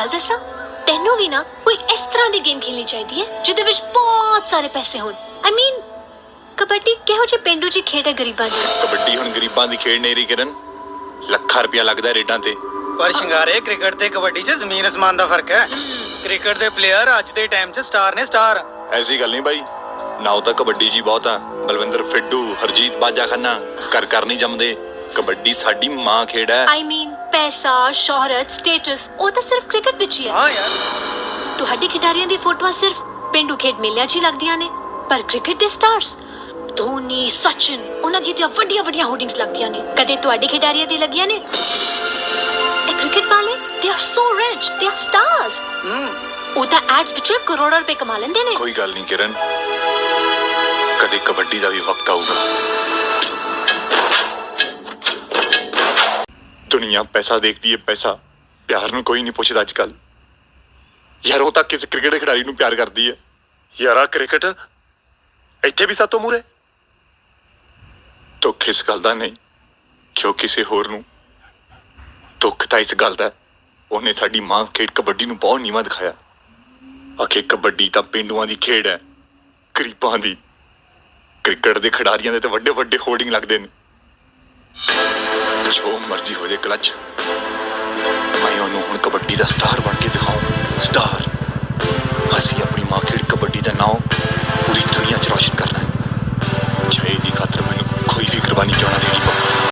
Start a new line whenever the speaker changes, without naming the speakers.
ਗੱਲ ਦੱਸਾਂ ਤੈਨੂੰ ਵੀ ਨਾ ਕੋਈ ਇਸ ਤਰ੍ਹਾਂ ਦੀ ਗੇਮ ਖੇਲਣੀ ਚਾਹੀਦੀ ਹੈ ਜਿਹਦੇ ਵਿੱਚ ਬਹੁਤ ਸਾਰੇ ਪੈਸੇ ਹੋਣ ਆਈ ਮੀਨ ਕਬੱਡੀ ਕਿਹੋ ਜਿਹੇ ਪਿੰਡੂ ਜੀ ਖੇਡ ਹੈ ਗਰੀਬਾਂ ਦੀ
ਕਬੱਡੀ ਹੁਣ ਗਰੀਬਾਂ ਦੀ ਖੇਡ ਨਹੀਂ ਰਹੀ ਕਿਰਨ ਲੱਖਾਂ ਰੁਪਇਆ ਲੱਗਦਾ ਰੇਡਾਂ ਤੇ
ਪਰ ਸ਼ਿੰਗਾਰੇ ਕ੍ਰਿਕਟ ਤੇ ਕਬੱਡੀ 'ਚ ਜ਼ਮੀਨ ਅਸਮਾਨ ਦਾ ਫ਼ਰਕ ਹੈ ਕ੍ਰਿਕਟ ਦੇ ਪਲੇਅਰ ਅੱਜ ਦੇ ਟਾਈਮ 'ਚ ਸਟਾਰ ਨੇ ਸਟਾਰ
ਐਸੀ ਗੱਲ ਨਹੀਂ ਬਾਈ ਨਾਉ ਤਾਂ ਕਬੱਡੀ ਜੀ ਬਹੁਤ ਆ ਬਲਵਿੰਦਰ ਫਿੱਡੂ ਹਰਜੀਤ ਬਾਜਾ ਖੰਨਾ ਕਰ ਕਰ ਨਹੀਂ ਜੰਮਦੇ ਕਬੱਡੀ ਸਾਡੀ ਮਾਂ ਖੇਡ ਹੈ
ਆਈ ਮੀਨ ਪੈਸਾ ਸ਼ੋਹਰਤ ਸਟੇਟਸ ਉਹ ਤਾਂ ਸਿਰਫ ਕ੍ਰਿਕਟ ਵਿੱਚ ਹੀ ਹੈ।
ਹਾਂ ਯਾਰ।
ਤੁਹਾਡੇ ਖਿਡਾਰੀਆਂ ਦੀ ਫੋਟੋਆਂ ਸਿਰਫ ਪਿੰਡੂ ਖੇਡ ਮੇਲਿਆਂ 'ਚ ਹੀ ਲੱਗਦੀਆਂ ਨੇ ਪਰ ਕ੍ਰਿਕਟ ਦੇ ਸਟਾਰਸ ਧੋਨੀ ਸਚਿਨ ਉਹਨਾਂ ਦੀਆਂ ਤਾਂ ਵੱਡੀਆਂ ਵੱਡੀਆਂ ਹੋਰਡਿੰਗਸ ਲੱਗਦੀਆਂ ਨੇ। ਕਦੇ ਤੁਹਾਡੇ ਖਿਡਾਰੀਆਂ ਦੀ ਲੱਗੀਆਂ ਨੇ? ਇਹ ਕ੍ਰਿਕਟ ਵਾਲੇ they are so rich they are stars
ਹੂੰ।
ਉਹ ਤਾਂ ਐਡਸ ਵਿੱਚ ਕਰੋੜਾਂ ਰੁਪਏ ਕਮਾ ਲੈਂਦੇ ਨੇ। ਕੋਈ
ਗੱਲ ਨਹੀਂ ਕਿਰਨ। ਕਦੇ ਕਬੱਡੀ ਦਾ ਵੀ ਵਕਤ ਆਊਗਾ। ਦੁਨੀਆ ਪੈਸਾ ਦੇਖਦੀ ਹੈ ਪੈਸਾ। ਪਿਆਰ ਨੂੰ ਕੋਈ ਨਹੀਂ ਪੁੱਛਦਾ ਅੱਜ ਕੱਲ ਯਾਰ, ਉਹ ਤਾਂ ਕਿਸੇ ਕ੍ਰਿਕਟ ਖਿਡਾਰੀ ਨੂੰ ਪਿਆਰ ਕਰਦੀ ਹੈ
ਯਾਰਾ ਕ੍ਰਿਕਟ ਇੱਥੇ ਵੀ ਸਾਤੋਂ ਮੂਰੇ
ਦੁੱਖ ਇਸ ਗੱਲ ਦਾ ਨਹੀਂ ਕਿ ਕਿਸੇ ਹੋਰ ਨੂੰ? ਦੁੱਖ ਤਾਂ ਇਸ ਗੱਲ ਦਾ ਉਹਨੇ ਸਾਡੀ ਮਾਂ ਖੇਡ ਕਬੱਡੀ ਨੂੰ ਬਹੁਤ ਨੀਵਾਂ ਦਿਖਾਇਆ। ਆਖੇ, ਕਬੱਡੀ ਤਾਂ ਪਿੰਡੂਆਂ ਦੀ ਖੇਡ ਹੈ, ਗਰੀਬਾਂ ਦੀ। ਕ੍ਰਿਕਟ ਦੇ ਖਿਡਾਰੀਆਂ ਦੇ ਤਾਂ ਵੱਡੇ ਵੱਡੇ ਹੋਰਡਿੰਗ ਲੱਗਦੇ ਨੇ। ਜੋ ਮਰਜ਼ੀ ਹੋ ਜੇ ਕਲਚ। ਮੈਂ ਉਹਨੂੰ ਹੁਣ ਕਬੱਡੀ ਦਾ ਸਟਾਰ ਬਣ ਕੇ ਦਿਖਾਉਂ। ਸਟਾਰ। ਅਸੀਂ ਆਪਣੀ ਮਾਂ ਖੇਡ ਕਬੱਡੀ ਦਾ ਨਾਮ ਪੂਰੀ ਦੁਨੀਆ 'ਚ ਰੋਸ਼ਨ ਕਰਨਾ ਹੈ। ਜੈ ਦੀ ਖਾਤਰ ਮੈਨੂੰ ਕੋਈ ਵੀ ਕੁਰਬਾਨੀ ਚਾਹਣਾ ਦੇਣੀ